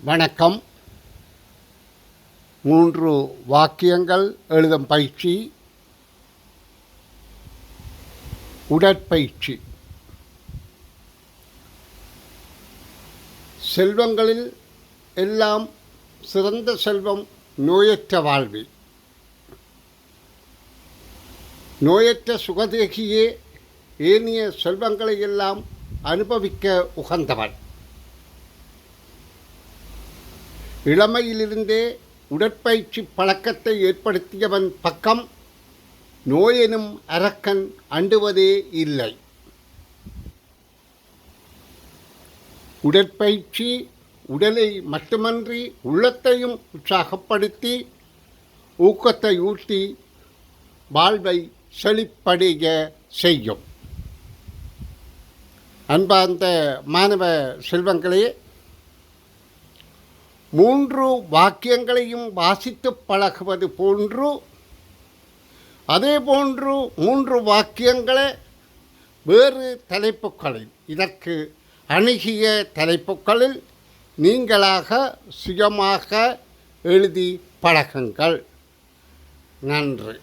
வணக்கம். மூன்று வாக்கியங்கள் எழுதும் பயிற்சி. உடற்பயிற்சி. செல்வங்களில் எல்லாம் சிறந்த செல்வம் நோயற்ற வாழ்வே நோயற்ற சுகதேகியே ஏனைய செல்வங்களை எல்லாம் அனுபவிக்க உகந்தவன். இளமையிலிருந்தே உடற்பயிற்சி பழக்கத்தை ஏற்படுத்தியவன் பக்கம் நோயெனும் அரக்கன் அண்டுவதே இல்லை. உடற்பயிற்சி உடலை மட்டுமன்றி உள்ளத்தையும் உற்சாகப்படுத்தி ஊக்கத்தை ஊட்டி வாழ்வை செழிப்படைய செய்யும். அன்பார்ந்த மாணவ செல்வங்களே மூன்று வாக்கியங்களையும் வாசித்து பழகுவது போன்று அதே போன்று மூன்று வாக்கியங்களை வேறு தலைப்புகளில் இதற்கு அணுகிய தலைப்புகளில் நீங்களாக சுயமாக எழுதி பழகுங்கள். நன்றி.